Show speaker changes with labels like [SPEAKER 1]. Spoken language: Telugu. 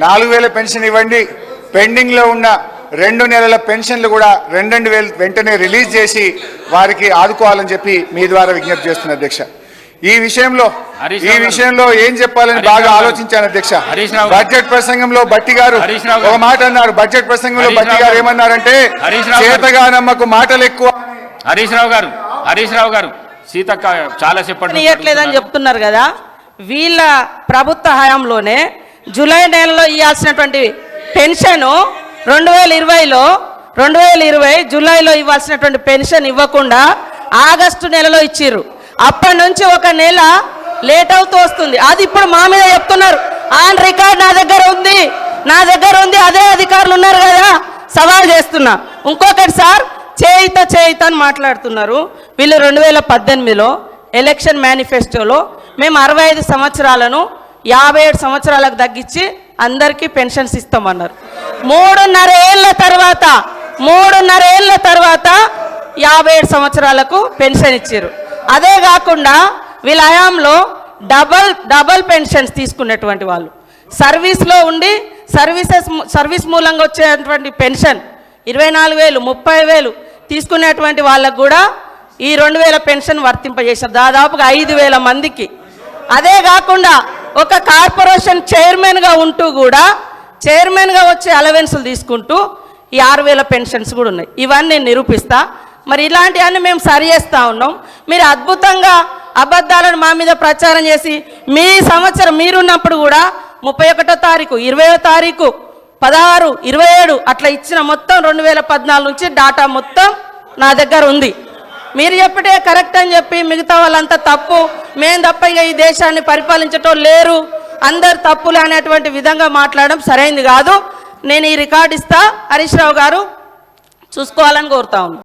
[SPEAKER 1] నాలుగు వేల పెన్షన్ ఇవ్వండి పెండింగ్లో ఉన్న రెండు నెలల పెన్షన్లు కూడా రెండు రెండు వేలు వెంటనే రిలీజ్ చేసి వారికి ఆదుకోవాలని చెప్పి మీ ద్వారా విజ్ఞప్తి చేస్తున్న అధ్యక్ష ఈ విషయంలో ఈ. విషయంలో ఏం చెప్పాలని బాగా. ఆలోచించాను అధ్యక్ష
[SPEAKER 2] హరీష్ రావు గారు.
[SPEAKER 1] బడ్జెట్ ప్రసంగంలో బట్టి గారు
[SPEAKER 2] హరీష్ రావు
[SPEAKER 1] ఒక. మాట అన్నారు బడ్జెట్ ప్రసంగంలో
[SPEAKER 2] హరీష్
[SPEAKER 1] బట్టి
[SPEAKER 2] రావు
[SPEAKER 1] గారు. ఏమన్నారంటే
[SPEAKER 2] హరీష్ రావు గారు.
[SPEAKER 1] చేతగానమ్మకు మాటలు ఎక్కువ
[SPEAKER 2] హరీష్ రావు గారు హరీష్ రావు గారు సీతక్క చాలా చెప్పండి
[SPEAKER 3] చెప్తున్నారు కదా వీళ్ళ ప్రభుత్వ హయాంలోనే జూలై నెలలో ఇవ్వాల్సినటువంటి పెన్షన్ రెండు వేల ఇరవైలో రెండు వేల ఇరవై జూలైలో ఇవ్వాల్సినటువంటి పెన్షన్ ఇవ్వకుండా ఆగస్టు నెలలో ఇచ్చిర్రు. అప్పటి నుంచి ఒక నెల లేట్ అవుతూ వస్తుంది. అది ఇప్పుడు మా మీద చెప్తున్నారు. ఆన్ రికార్డ్ నా దగ్గర ఉంది. నా దగ్గర ఉంది. అదే అధికారులు ఉన్నారు కదా. సవాల్ చేస్తున్నా. ఇంకొకటి సార్ చేయిత చేయిత అని మాట్లాడుతున్నారు. వీళ్ళు రెండు వేల పద్దెనిమిదిలో ఎలక్షన్ మేనిఫెస్టోలో మేము అరవై ఐదు సంవత్సరాలను యాభై ఏడు సంవత్సరాలకు తగ్గించి అందరికీ పెన్షన్స్ ఇస్తామన్నారు. మూడున్నర ఏళ్ళ తర్వాత మూడున్నర ఏళ్ళ తర్వాత యాభై ఏడు సంవత్సరాలకు పెన్షన్ ఇచ్చారు అదే కాకుండా వీళ్ళ హయాంలో డబల్ డబల్ పెన్షన్స్ తీసుకున్నటువంటి వాళ్ళు. సర్వీస్లో ఉండి సర్వీసెస్ సర్వీస్ మూలంగా వచ్చేటువంటి పెన్షన్ ఇరవై నాలుగు వేలు ముప్పై వేలు తీసుకునేటువంటి వాళ్ళకు కూడా ఈ రెండు వేల పెన్షన్ వర్తింపజేశారు. దాదాపుగా ఐదు వేల మందికి. అదే కాకుండా ఒక కార్పొరేషన్ చైర్మన్గా ఉంటూ కూడా చైర్మన్గా వచ్చే అలవెన్సులు తీసుకుంటూ ఈ ఆరు వేల పెన్షన్స్ కూడా ఉన్నాయి. ఇవన్నీ నేను నిరూపిస్తా. మరి ఇలాంటివన్నీ మేము సరి చేస్తూ ఉన్నాం. మీరు అద్భుతంగా అబద్ధాలను మా మీద ప్రచారం చేసి మీ సంవత్సరం మీరున్నప్పుడు కూడా ముప్పై ఒకటో తారీఖు ఇరవయో తారీఖు పదహారు ఇరవై ఏడు అట్లా ఇచ్చిన మొత్తం రెండు వేల పద్నాలుగు నుంచి డాటా మొత్తం నా దగ్గర ఉంది. మీరు చెప్పటే కరెక్ట్ అని చెప్పి మిగతా వాళ్ళంతా తప్పు. మేము తప్ప ఇక ఈ దేశాన్ని పరిపాలించటం లేరు. అందరు తప్పులు అనేటువంటి విధంగా మాట్లాడడం సరైంది కాదు. నేను ఈ రికార్డు ఇస్తా. హరీష్ రావు గారు చూసుకోవాలని కోరుతా ఉన్నాను.